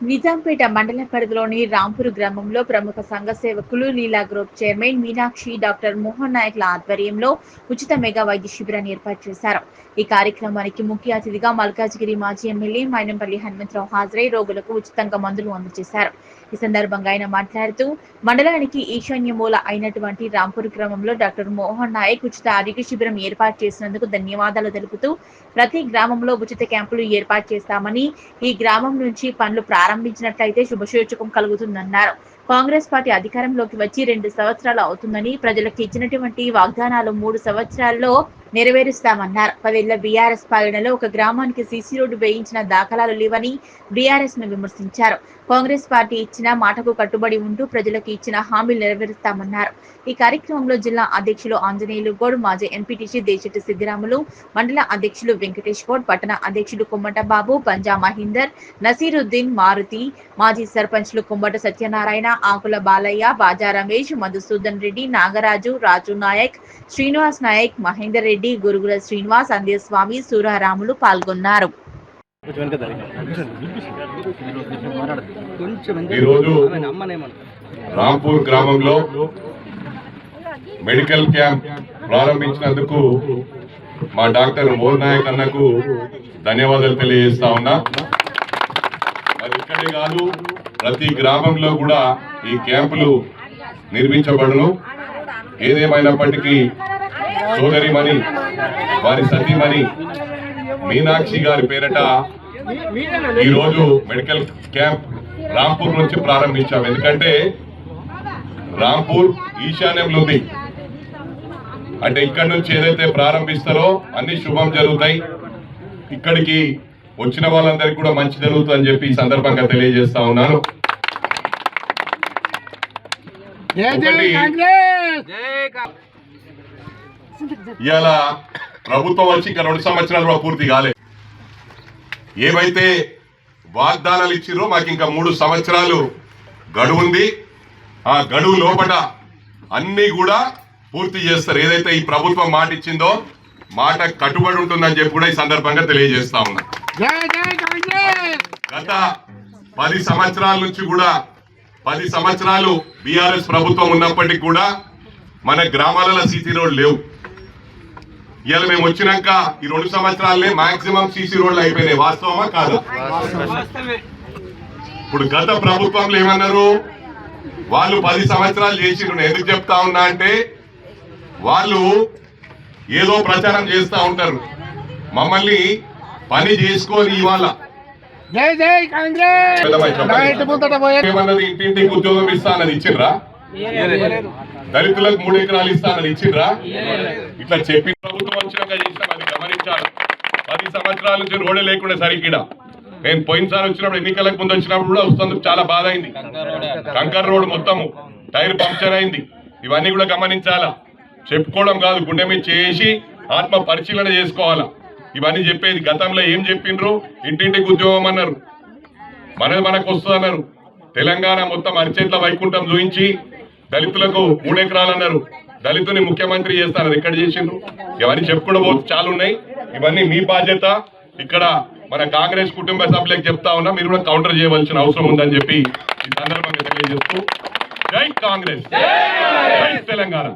నిజాంపేట మండల పరిధిలోని రాంపూర్ గ్రామంలో ప్రముఖ సంఘ సేవకులు Leela group chairman Meenakshi doctor Mohan నాయక్ల ఆధ్వర్యంలో ఉచిత మెగా వైద్య శిబిరాన్ని ఏర్పాటు చేశారు. ఈ కార్యక్రమానికి ముఖ్య అతిథిగా మల్కాజ్గిరి మాజీ ఎమ్మెల్యే మైనంపల్లి హనుమంతరావు హాజరై రోగులకు ఉచితంగా మందులు అందజేశారు. ఈ సందర్భంగా ఆయన మాట్లాడుతూ మండలానికి ఈశాన్య మూల అయినటువంటి రాంపూర్ గ్రామంలో డాక్టర్ మోహన్ నాయక్ ఉచిత ఆరోగ్య శిబిరం ఏర్పాటు చేసినందుకు ధన్యవాదాలు తెలుపుతూ ప్రతి గ్రామంలో ఉచిత క్యాంపులు ఏర్పాటు చేస్తామని ఈ గ్రామం నుంచి పనులు ప్రారంభించినట్లయితే శుభసూచకం కలుగుతుందన్నారు. కాంగ్రెస్ పార్టీ అధికారంలోకి వచ్చి రెండు సంవత్సరాలు అవుతుందని ప్రజలకు ఇచ్చినటువంటి వాగ్దానాలు మూడు సంవత్సరాల్లో నెరవేరుస్తామన్నారు. పదేళ్ళ బీఆర్ఎస్ పాలనలో ఒక గ్రామానికి సీసీ రోడ్డు వేయించిన దాఖలాలు లేవని బీఆర్ఎస్ను విమర్శించారు. కాంగ్రెస్ పార్టీ ఇచ్చిన మాటకు కట్టుబడి ఉంటూ ప్రజలకు ఇచ్చిన హామీలు నెరవేరుస్తామన్నారు. ఈ కార్యక్రమంలో జిల్లా అధ్యక్షులు ఆంజనేయులు గౌడ్ మాజీ ఎంపీటీసీ దేశెట్టి సిద్దిరాములు మండల అధ్యక్షులు వెంకటేష్ గౌడ్ పట్టణ అధ్యక్షులు కుమ్మట బాబు పంజా మహీందర్ నసీరుద్దీన్ మారుతి మాజీ సర్పంచ్లు కుమ్మట సత్యనారాయణ ఆకుల బాలయ్య బాజా రమేష్ మధుసూదన్ రెడ్డి నాగరాజు రాజు నాయక్ శ్రీనివాస్ నాయక్ మహేందర్ రెడ్డి గురుగుల శ్రీనివాస్ అందేస్వామి సూరారాములు పాల్గొన్నారు. రాంపూర్ గ్రామంలో మెడికల్ క్యాంప్ ప్రారంభించినందుకు మా డాక్టర్ మోహన్ నాయక్ అన్నకు ధన్యవాదాలు తెలియజేస్తా ఉన్నా. మరి ఇక్కడే కాదు ప్రతి గ్రామంలో కూడా ఈ క్యాంపులు నిర్మించబడును. ఏదేమైనప్పటికీ సోదరిమణి వారి సతీమణి మీనాక్షి గారి పేరట ఈరోజు మెడికల్ క్యాంప్ రాంపూర్ నుంచి ప్రారంభించాం. ఎందుకంటే రాంపూర్ ఈశాన్యంలో ఉంది. అంటే ఇక్కడ నుంచి ఏదైతే ప్రారంభిస్తారో అన్ని శుభం జరుగుతాయి. ఇక్కడికి వచ్చిన వాళ్ళందరికీ కూడా మంచి జరుగుతుందని చెప్పి ఈ సందర్భంగా తెలియజేస్తా ఉన్నాను. ఇవాళ ప్రభుత్వం వచ్చి ఇంకా రెండు సంవత్సరాలు కూడా పూర్తి కాలేదు ఏవైతే వాగ్దానాలు ఇచ్చిరో మాకు ఇంకా మూడు సంవత్సరాలు గడువు ఉంది. ఆ గడువు లోపల అన్ని కూడా పూర్తి చేస్తారు. ఏదైతే ఈ ప్రభుత్వం మాట ఇచ్చిందో మాట కట్టుబడి ఉంటుందని చెప్పి కూడా ఈ సందర్భంగా తెలియజేస్తా ఉన్నా. గత పది సంవత్సరాల నుంచి కూడా పది సంవత్సరాలు బీఆర్ఎస్ ప్రభుత్వం ఉన్నప్పటికీ కూడా మన గ్రామాలలో సీసీ రోడ్లు లేవు. ఇవాళ మేము వచ్చినాక ఈ రెండు సంవత్సరాలనే మాక్సిమం సీసీ రోడ్లు అయిపోయినాయి. వాస్తవమా కాదా? ఇప్పుడు గత ప్రభుత్వంలో ఏమన్నారు? వాళ్ళు పది సంవత్సరాలు చేసి నేను ఎందుకు చెప్తా ఉన్నా అంటే వాళ్ళు ఏదో ప్రచారం చేస్తూ ఉంటారు. మమ్మల్ని పని చేసుకొని ఇవాళ జై జై కాంగ్రెస్! ఇంటింటికి ఉద్యోగం ఇస్తానని ఇచ్చిండ్రా? దళితులకు మూడు ఎకరాలు ఇస్తానని ఇచ్చిండ్రా? ఇట్లా చెప్పిన ప్రభుత్వం వచ్చినాక చేసినాం అది గమనించాలి. పది సంవత్సరాల నుంచి రోడ్డు లేకుండా సరిగ్గా నేను పోయినసారి వచ్చినప్పుడు ఎన్నికలకు ముందు వచ్చినప్పుడు కూడా వస్తుంది. చాలా బాధ అయింది. కంకర్ రోడ్ మొత్తము టైర్ పంక్చర్ అయింది. ఇవన్నీ కూడా గమనించాలా? చెప్పుకోవడం కాదు గుండె మీద చేసి ఆత్మ పరిశీలన చేసుకోవాలా? ఇవన్నీ చెప్పేది గతంలో ఏం చెప్పిండ్రు? ఇంటింటికి ఉద్యోగం అన్నారు. మనది మనకు వస్తుందన్నారు తెలంగాణ మొత్తం అరిచేట్ల వైకుంఠం చూయించి దళితులకు మూడెకరాలు అన్నారు దళితుని ముఖ్యమంత్రి చేస్తారు ఎక్కడ చేసిండ్రు? ఇవన్నీ చెప్పుకోవడం పోతే చాలా ఉన్నాయి. ఇవన్నీ మీ బాధ్యత. ఇక్కడ మన కాంగ్రెస్ కుటుంబ సభ్యులకు చెప్తా ఉన్నా మీరు కూడా కౌంటర్ చేయవలసిన అవసరం ఉందని చెప్పి ఈ సందర్భంగా తెలియజేస్తూ జై కాంగ్రెస్. జై తెలంగాణ.